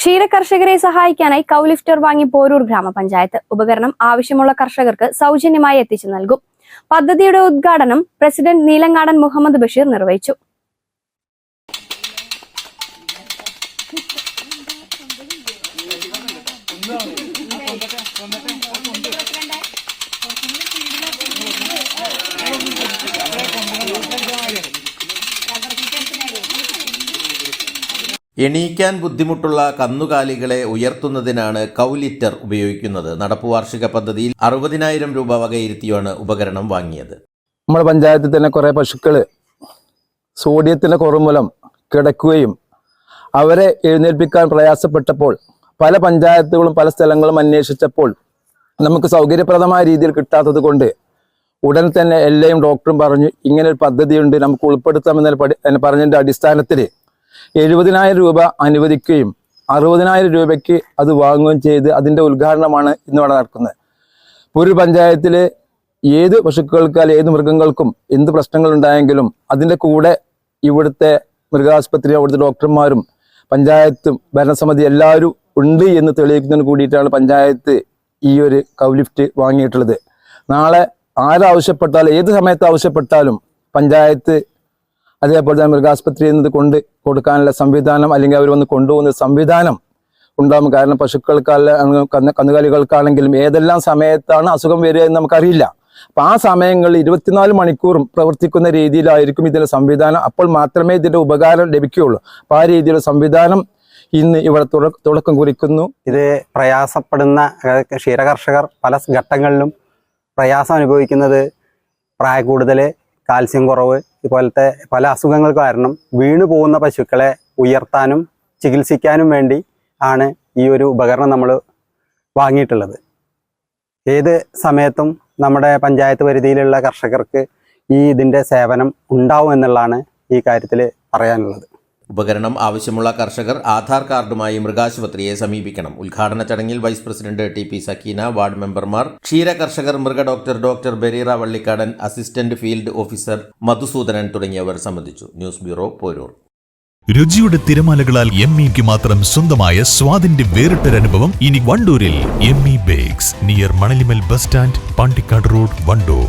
ക്ഷീരകർഷകരെ സഹായിക്കാനായി കൗലിഫ്റ്റർ വാങ്ങി പോരൂർ ഗ്രാമപഞ്ചായത്ത്. ഉപകരണം ആവശ്യമുള്ള കർഷകർക്ക് സൗജന്യമായി എത്തിച്ചു നൽകും. പദ്ധതിയുടെ ഉദ്ഘാടനം പ്രസിഡന്റ് നീലങ്ങാടൻ മുഹമ്മദ് ബഷീർ നിർവഹിച്ചു. എണീക്കാൻ ബുദ്ധിമുട്ടുള്ള കന്നുകാലികളെ ഉയർത്തുന്നതിനാണ് കൗലിറ്റർ ഉപയോഗിക്കുന്നത്. നടപ്പു വാർഷിക പദ്ധതിയിൽ അറുപതിനായിരം രൂപ വകയിരുത്തിയാണ് ഉപകരണം വാങ്ങിയത്. നമ്മുടെ പഞ്ചായത്തിൽ തന്നെ കുറേ പശുക്കൾ സോഡിയത്തിന്റെ കുറമൂലം കിടക്കുകയും അവരെ എഴുന്നേൽപ്പിക്കാൻ പ്രയാസപ്പെട്ടപ്പോൾ പല പഞ്ചായത്തുകളും പല സ്ഥലങ്ങളും അന്വേഷിച്ചപ്പോൾ നമുക്ക് സൗകര്യപ്രദമായ രീതിയിൽ കിട്ടാത്തത് കൊണ്ട് ഉടൻ തന്നെ എല്ലാം ഡോക്ടറും പറഞ്ഞു ഇങ്ങനെ ഒരു പദ്ധതിയുണ്ട് നമുക്ക് ഉൾപ്പെടുത്താമെന്ന് പറഞ്ഞതിന്റെ അടിസ്ഥാനത്തിൽ എഴുപതിനായിരം രൂപ അനുവദിക്കുകയും അറുപതിനായിരം രൂപയ്ക്ക് അത് വാങ്ങുകയും ചെയ്ത് അതിന്റെ ഉദ്ഘാടനമാണ് ഇന്നിവിടെ നടക്കുന്നത്. പൂരി പഞ്ചായത്തിൽ ഏത് പശുക്കൾക്കാൽ ഏത് മൃഗങ്ങൾക്കും എന്ത് പ്രശ്നങ്ങൾ ഉണ്ടായെങ്കിലും അതിന്റെ കൂടെ ഇവിടുത്തെ മൃഗാസ്പത്രി അവിടുത്തെ ഡോക്ടർമാരും പഞ്ചായത്തും ഭരണസമിതി എല്ലാവരും ഉണ്ട് എന്ന് തെളിയിക്കുന്നതിന് കൂടിയിട്ടാണ് പഞ്ചായത്ത് ഈ ഒരു കൗലിഫ്റ്റ് വാങ്ങിയിട്ടുള്ളത്. നാളെ ആരാവശ്യപ്പെട്ടാലും ഏത് സമയത്ത് ആവശ്യപ്പെട്ടാലും പഞ്ചായത്ത് അതേപോലെ തന്നെ മൃഗാസ്പത്രി എന്നത് കൊണ്ട് കൊടുക്കാനുള്ള സംവിധാനം അല്ലെങ്കിൽ അവർ വന്ന് കൊണ്ടുപോകുന്ന സംവിധാനം ഉണ്ടാകും. കാരണം പശുക്കൾക്കല്ല കന്നുകാലികൾക്കാണെങ്കിലും ഏതെല്ലാം സമയത്താണ് അസുഖം വരിക എന്ന് നമുക്കറിയില്ല. അപ്പൊ ആ സമയങ്ങളിൽ ഇരുപത്തിനാല് മണിക്കൂറും പ്രവർത്തിക്കുന്ന രീതിയിലായിരിക്കും ഇതിന്റെ സംവിധാനം. അപ്പോൾ മാത്രമേ ഇതിന്റെ ഉപകാരം ലഭിക്കുകയുള്ളൂ. അപ്പൊ ആ രീതിയിലുള്ള സംവിധാനം ഇന്ന് ഇവിടെ തുടക്കം കുറിക്കുന്നു. ഇത് പ്രയാസപ്പെടുന്ന ക്ഷീരകർഷകർ പല ഘട്ടങ്ങളിലും പ്രയാസം അനുഭവിക്കുന്നത് പ്രായ പ്രായക്കൂടുതൽ കാൽസ്യം കുറവ് ഇതുപോലത്തെ പല അസുഖങ്ങൾ കാരണം വീണു പോകുന്ന പശുക്കളെ ഉയർത്താനും ചികിത്സിക്കാനും വേണ്ടി ആണ് ഈ ഒരു ഉപകരണം നമ്മൾ വാങ്ങിയിട്ടുള്ളത്. ഏത് സമയത്തും നമ്മുടെ പഞ്ചായത്ത് പരിധിയിലുള്ള കർഷകർക്ക് ഈ ഇതിന്റെ സേവനം ഉണ്ടാവും എന്നുള്ളതാണ് ഈ കാര്യത്തിൽ പറയാനുള്ളത്. ഉപകരണം ആവശ്യമുള്ള കർഷകർ ആധാർ കാർഡുമായി മൃഗാശുപത്രിയെ സമീപിക്കണം. ഉദ്ഘാടന ചടങ്ങിൽ vice president T P Sakeena ward മെമ്പർമാർ ക്ഷീര കർഷകർ മൃഗ doctor doctor ബെരീറ Vallikkadan assistant field officer Madhusoodanan തുടങ്ങിയവർ സംബന്ധിച്ചു. News bureau Poroor. രുചിയുടെ തിരമാലകളാൽ എം ഇക്ക് മാത്രം സ്വന്തമായ സ്വാദിന്റെ വേറിട്ടൊരനുഭവം ഇനി വണ്ടൂരിൽ M E bakes near Manalimal bus stand Pandikkad road Wandoor.